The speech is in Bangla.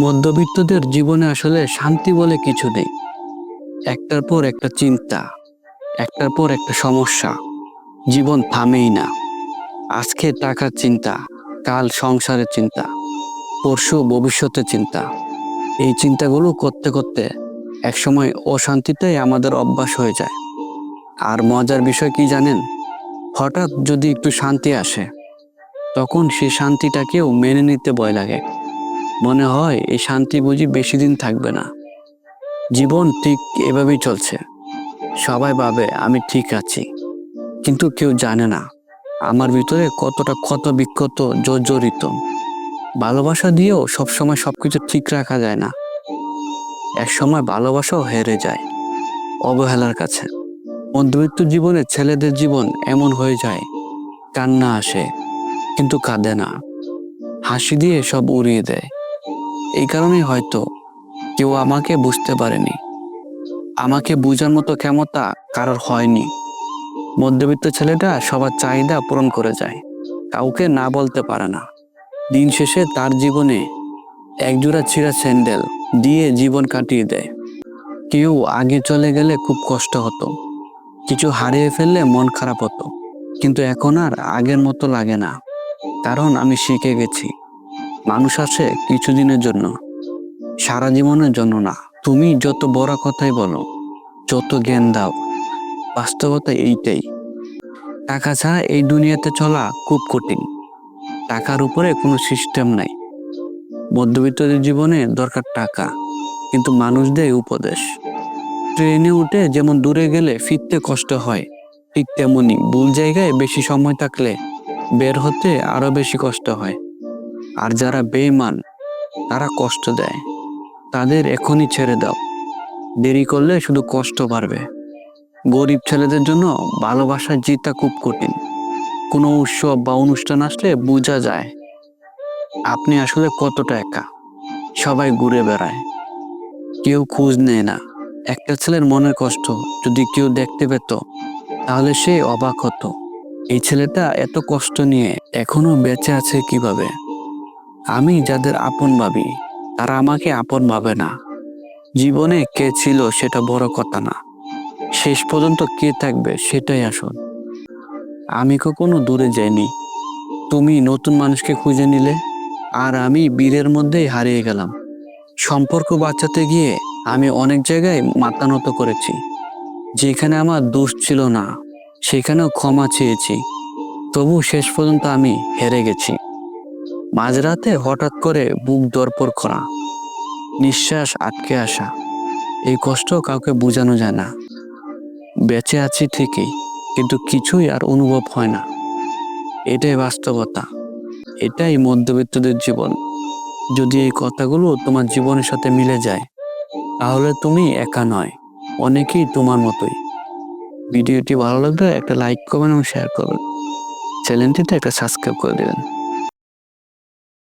মধ্যবিত্তদের জীবনে আসলে শান্তি বলে কিছু নেই। একটার পর একটা চিন্তা, একটার পর একটা সমস্যা। জীবন থামেই না। আজকে টাকার চিন্তা, কাল সংসারের চিন্তা, পরশু ভবিষ্যতের চিন্তা। এই চিন্তাগুলো করতে করতে একসময় অশান্তিতেই আমাদের অভ্যাস হয়ে যায়। আর মজার বিষয় কি জানেন? হঠাৎ যদি একটু শান্তি আসে, তখন সে শান্তিটাকেও মেনে নিতে ভয় লাগে। মনে হয় এই শান্তি বুঝি বেশি দিন থাকবে না। জীবন ঠিক এভাবেই চলছে। সবাই ভাবে আমি ঠিক আছি। কিন্তু কেউ জানে না আমার ভিতরে কতটা ক্ষত বিক্ষত, জর্জরিত। ভালোবাসা দিয়েও সবসময় সবকিছু ঠিক রাখা যায় না। এক সময় ভালোবাসাও হেরে যায় অবহেলার কাছে। মধ্যবিত্ত জীবনে ছেলেদের জীবন এমন হয়ে যায়, কান্না আসে, কিন্তু কাঁদে না। হাসি দিয়ে সব উড়িয়ে দেয়। এই কারণেই হয়তো কেউ আমাকে বুঝতে পারেনি। আমাকে বোঝার মতো ক্ষমতা কারোর হয়নি। মধ্যবিত্ত ছেলেটা সবার চাহিদা পূরণ করে যায়। কাউকে না বলতে পারে না। দিন শেষে তার জীবনে একজোড়া ছিঁড়া স্যান্ডেল দিয়ে জীবন কাটিয়ে দেয়। কেউ আগে চলে গেলে খুব কষ্ট হতো। কিছু হারিয়ে ফেললে মন খারাপ হতো। কিন্তু এখন আর আগের মতো লাগে না। কারণ আমি শিখে গেছি। মানুষ আসে কিছুদিনের জন্য, সারা জীবনের জন্য না। তুমি যত বড় কথাই বলো, যত জ্ঞান দাও, বাস্তবতা এইটাই। টাকা ছাড়া এই দুনিয়াতে চলা খুব কঠিন। টাকার উপরে কোনো সিস্টেম নাই। মধ্যবিত্তদের জীবনে দরকার টাকা, কিন্তু মানুষদের উপদেশ। ট্রেনে উঠে যেমন দূরে গেলে ফিরতে কষ্ট হয়, ঠিক তেমনি ভুল জায়গায় বেশি সময় থাকলে বের হতে আরও বেশি কষ্ট হয়। আর যারা বেইমান তারা কষ্ট দেয়। তাদের এখনই ছেড়ে দাও। দেরি করলে শুধু কষ্ট বাড়বে। গরিব ছেলেদের জন্য ভালোবাসা জিতা খুব কঠিন। কোনো উৎসব বা অনুষ্ঠান আসলে বোঝা যায়। আপনি আসলে কতটা একা? সবাই ঘুরে বেড়ায়। কেউ খোঁজ নেয় না। একটা ছেলের মনের কষ্ট যদি কেউ দেখতে পেত, তাহলে সে অবাক হতো। এই ছেলেটা এত কষ্ট নিয়ে এখনও বেঁচে আছে কীভাবে? আমি যাদের আপন ভাবি, তারা আমাকে আপন ভাবে না। জীবনে কে ছিল সেটা বড় কথা না। শেষ পর্যন্ত কে থাকবে সেটাই আসল। আমি কখনো দূরে যাইনি। তুমি নতুন মানুষকে খুঁজে নিলে, আর আমি বীরের মধ্যেই হারিয়ে গেলাম। সম্পর্ক বাঁচাতে গিয়ে আমি অনেক জায়গায় মাথা নত করেছি। যেখানে আমার দোষ ছিল না, সেখানেও ক্ষমা চেয়েছি। তবু শেষ পর্যন্ত আমি হেরে গেছি। মাঝরাতে হঠাৎ করে বুক দরপর করা। নিঃশ্বাস আটকে আসা। এই কষ্ট কাউকে বোঝানো যায় না। বেঁচে আছি ঠিকই, কিন্তু কিছুই আর অনুভব হয় না। এটাই বাস্তবতা। এটাই মধ্যবিত্তদের জীবন। যদি এই কথাগুলো তোমার জীবনের সাথে মিলে যায়, তাহলে তুমি একা নয়, অনেকেই তোমার মতোই। ভিডিওটি ভালো লাগলে একটা লাইক করবেন এবং শেয়ার করবেন চ্যানেলটিতে একটা সাবস্ক্রাইব করে দেবেন।